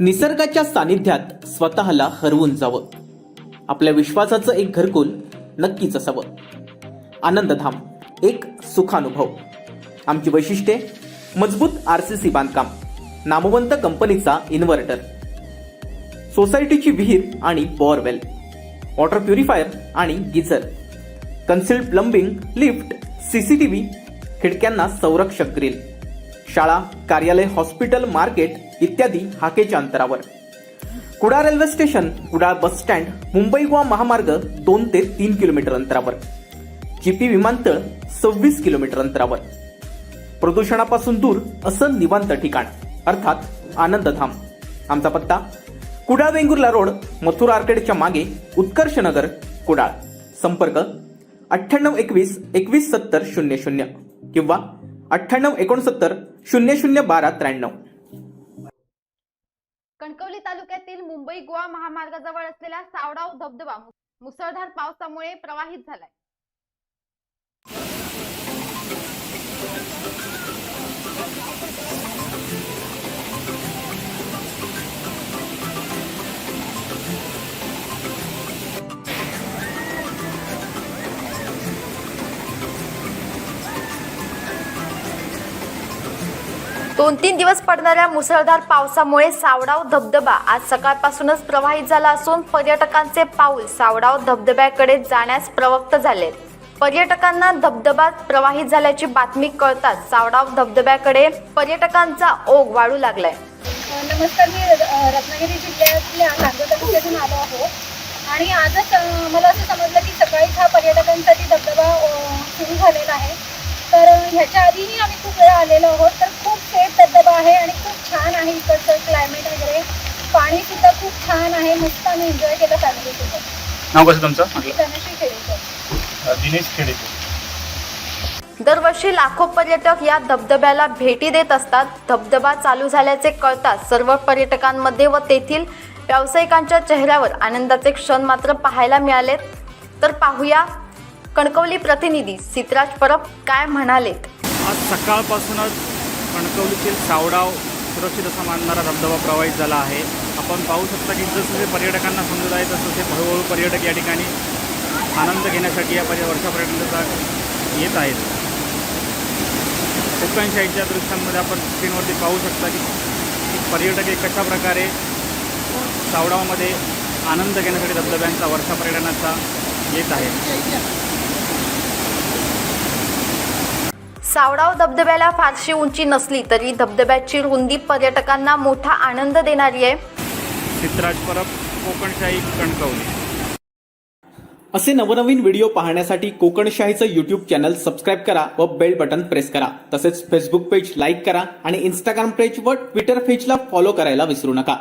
निसर्गाच्या सानिध्यात स्वतःला हरवून जावं. आपल्या विश्वासाचं एक घरकुल नक्कीच असावं. आनंदधाम एक सुखानुभव. आमची वैशिष्ट्ये मजबूत आर सी सी बांधकाम नामवंत कंपनीचा इन्व्हर्टर. सोसायटीची विहीर आणि बोअरवेल वॉटर प्युरिफायर आणि geyser concealed plumbing lift CCTV खिडक्यांना संरक्षक ग्रिल. शाळा कार्यालय हॉस्पिटल मार्केट इत्यादी हाकेच्या अंतरावर. Kudal railway station Kudal bus stand Mumbai Goa महामार्ग दोन ते तीन किलोमीटर अंतरावर. चिपी विमानतळ सव्वीस किलोमीटर अंतरावर. प्रदूषणापासून दूर असं निवांत ठिकाण अर्थात आनंदधाम. आमचा पत्ता कुडाळ वेंगुर्ला रोड मथुरा आर्केडच्या मागे उत्कर्ष नगर कुडाळ. संपर्क अठ्ठ्याण्णव एकवीस एकवीस सत्तर शून्य शून्य किंवा अठ्ठ्याण्णव एकोणसत्तर शून्य शून्य बारा त्र्याण्णव. कणकवली तालुक्यातील मुंबई गोवा महामार्गाजवळ असलेला सावडाव धबधबा मुसळधार पावसामुळे प्रवाहित झालाय. दोन तीन दिवस पडणाऱ्या मुसळधार पावसामुळे सावडाव धबधबा आज सकाळपासूनच प्रवाहित झाला असून पर्यटकांचे पाऊल सावडाव धबधब्याकडे जाण्यास प्रवक्त झाले. पर्यटकांना धबधबा प्रवाहित झाल्याची बातमी कळताच सावडाव धबधब्याकडे पर्यटकांचा ओघ वाढू लागलाय. नमस्कार मी रत्नागिरी जिल्ह्यातल्या नांदूर तालुक्यातून आलो आहो आणि आजच मला असं समजलं की सकाळीच हा पर्यटकांसाठी धबधबा सुरू झालेला आहे. तर ह्याच्या आधीही आम्ही खूप वेळा आलेलो आहोत. तर खूप सेफ धबधबा आहे आणि खूप छान आहे इकडचं क्लायमेट वगैरे. पाणीसुद्धा खूप छान आहे. मस्त आम्ही एन्जॉय केलं फॅमिलीसोबत नाव कसं तुमचं? म्हटलं. धनश्री खेडेकर. दिनेश खेडेकर. दरवर्षी लाखो पर्यटक या धबधब्याला भेटी देत असतात. धबधबा चालू झाल्याचे कळताच सर्व पर्यटकांमध्ये व तेथील व्यावसायिकांच्या चेहऱ्यावर आनंदाचे क्षण मात्र पाहायला मिळालेत. तर पाहूया कणकवली प्रतिनिधी सितराज परब काय म्हणालेत. आज सकाळपासूनच कणकवलीतील सावडाव सुरक्षित असा मानणारा धबधबा प्रवाहित झाला आहे. आपण पाहू शकता की जसं जे पर्यटकांना समजत आहे तसं ते हळूहळू पर्यटक या ठिकाणी आनंद घेण्यासाठी या पर्य वर्षा पर्यटनाचा येत आहेत. कोकण दृश्यांमध्ये आपण स्क्रीनवरती पाहू शकता की की पर्यटक हे कशा प्रकारे सावडावमध्ये आनंद घेण्यासाठी धबधब्यांचा वर्षा पर्यटनाचा येत आहे. सावडाव धबधब्याला फारशी उंची नसली तरी धबधब्याची रुंदी पर्यटकांना मोठा आनंद देणारी आहे. चित्राज परब कोकणशाही कणकवली. असे नवनवीन व्हिडिओ पाहण्यासाठी कोकणशाहीचं युट्यूब चॅनल सबस्क्राईब करा व बेल बटन प्रेस करा. तसेच फेसबुक पेज लाईक करा आणि इंस्टाग्राम पेज व ट्विटर पेजला फॉलो करायला विसरू नका.